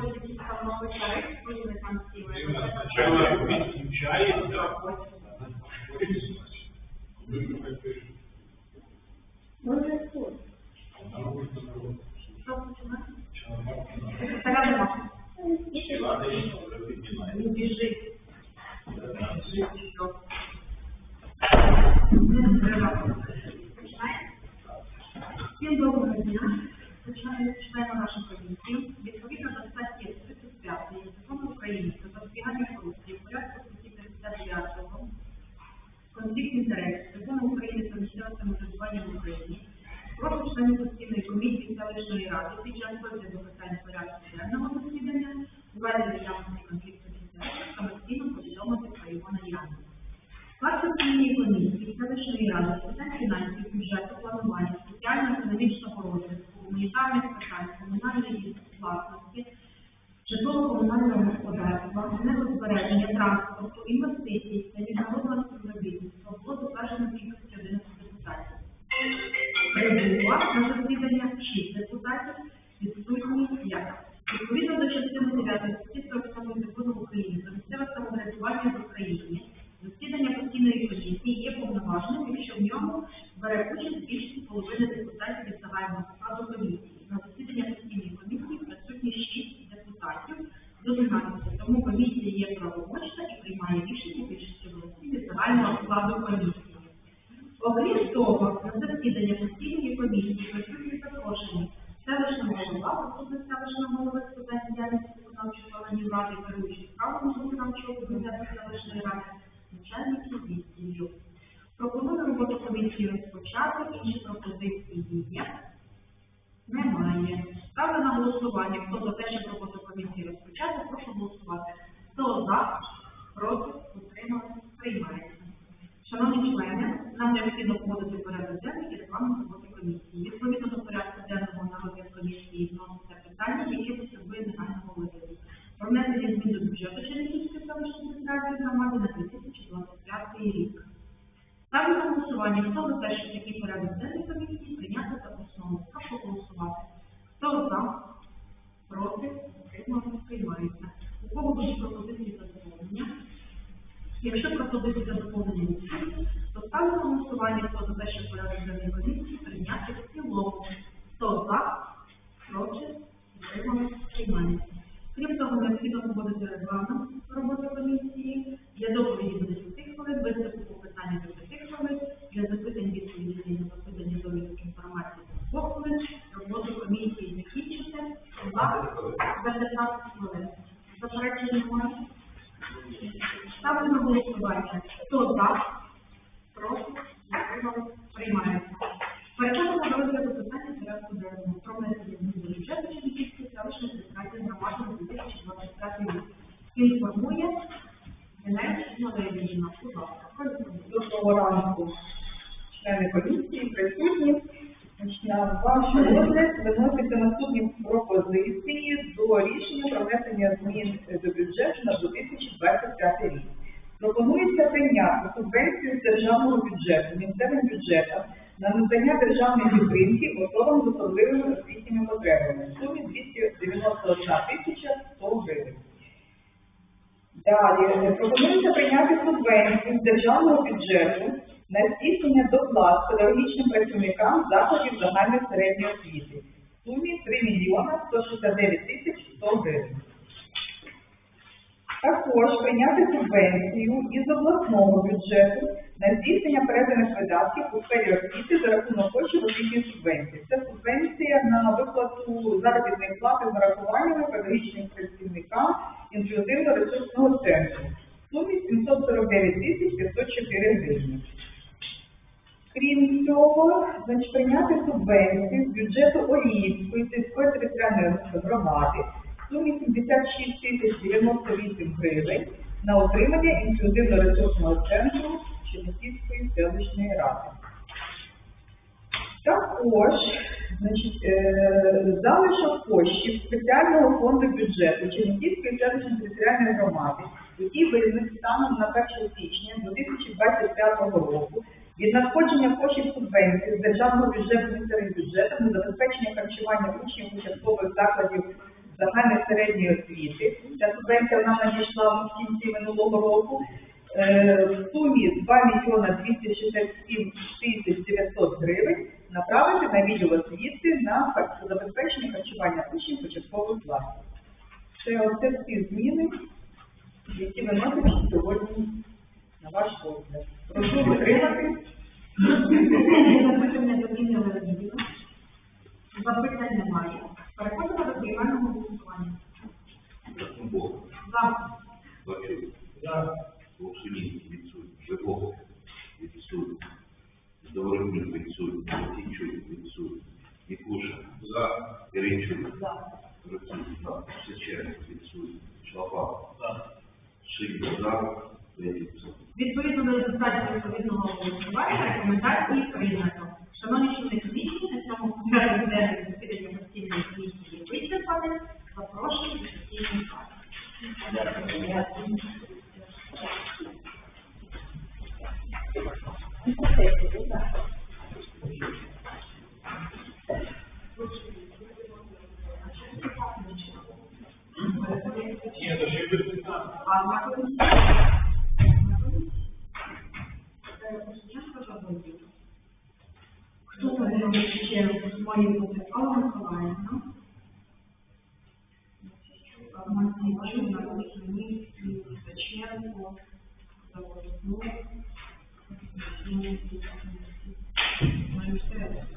приходить якийсь там новий тариф, різні там ціни. Спочатку енергозбереження, транспорту, інвестицій постійної комісії запрошені селищного голова, заступник селищного голови з діяльності виконавчої органів ради, керуючий справами виконавчого комітету селищної ради, начальники відділів. Пропоную роботу комісії розпочати, інші пропозиції є. Немає. Ставлю на голосування. Хто за те, щоб роботу комісії розпочати, прошу голосувати. Хто за, проти, утримався, приймається. Шановні члени, нам необхідно погодити порядок денний і регламент роботи комісії. Відповідно до порядку денного на розгляд комісії вноситься питання, яке потребує негайного розгляду. Про внесення змін до бюджету Чернігівської селищної територіальної громади на 2025 рік. Ставлю на голосування. Хто за те, щоб такий порядок денний комісії прийняти за основу? Прошу голосувати. Хто за? Проти? Утримався? Приймається. У кого будуть пропозиції доповнення? Якщо пропозиції та доповнення відсутні, то ставлю голосування, хто те, що порядок денної комісії прийняти в цілому. Хто за? Проти? Утримався? Приймається. Крім того, необхідно погодити регламент роботи комісії. На голосування. Хто за? Проти? Утримались? Приймається. Переходимо до розгляду питання порядку денного про внесення змін до бюджету Чернігівської селищної громади на 2025 рік. Інформує Генеральна Валеріївна. Будь ласка. Доброго ранку, члени комісії, присутні. На ваш розгляд виносяться наступні пропозиції до рішення про внесення змін до бюджету на 2025 рік. Пропонується прийняти субвенцію з державного бюджету місцевим бюджетам на надання державної підтримки особам з особливими освітніми потребами в сумі 291 тисяча 100 гривень. Далі е, пропонується прийняти субвенцію з державного бюджету на здійснення доплат педагогічним працівникам закладів загальної середньої освіти в сумі 3 мільйона 169 тисяч 100 гривень. Також прийняти субвенцію із обласного бюджету на здійснення переданих видатків у сфері освіти за рахунок коштів освітньої субвенції. Це субвенція на виплату заробітної плати з нарахуваннями педагогічним працівникам інклюзивно-ресурсного центру в сумі 749 тисяч 504 гривні. Крім цього, значить, прийняти субвенцію з бюджету Оліївської сільської територіальної громади сумі 76 тисяч 98 гривень на отримання інклюзивно-ресурсного центру Чернігівської селищної ради. Також значить, е, залишок коштів спеціального фонду бюджету Чернігівської селищної територіальної громади, який виник станом на 1 січня 2025 року від надходження коштів субвенції з державного бюджету місцевим бюджетом на забезпечення харчування учнів участкових закладів загальної середньої освіти. Ця субвенція вона надійшла в кінці минулого року. Е, В сумі 2 мільйона 267 тисяч 900 гривень направити на відділ освіти на забезпечення харчування учнів початкових класів. Це оце всі зміни, які виносять сьогодні на ваш розгляд. Прошу підтримати. Відсутній, Матійчук, відсутній, Нікушин, За. Киричук, За. Процюк, Сечерник, відсутній, Шлапак, За. Шик, за. Відповідно до результатів відповідного голосування рекомендації прийнято. Хто подає ще свої бути? Алла Миколаївна. Матвійчук, Лисиніцький, Саченко, Заводнюк, Майже все, а ці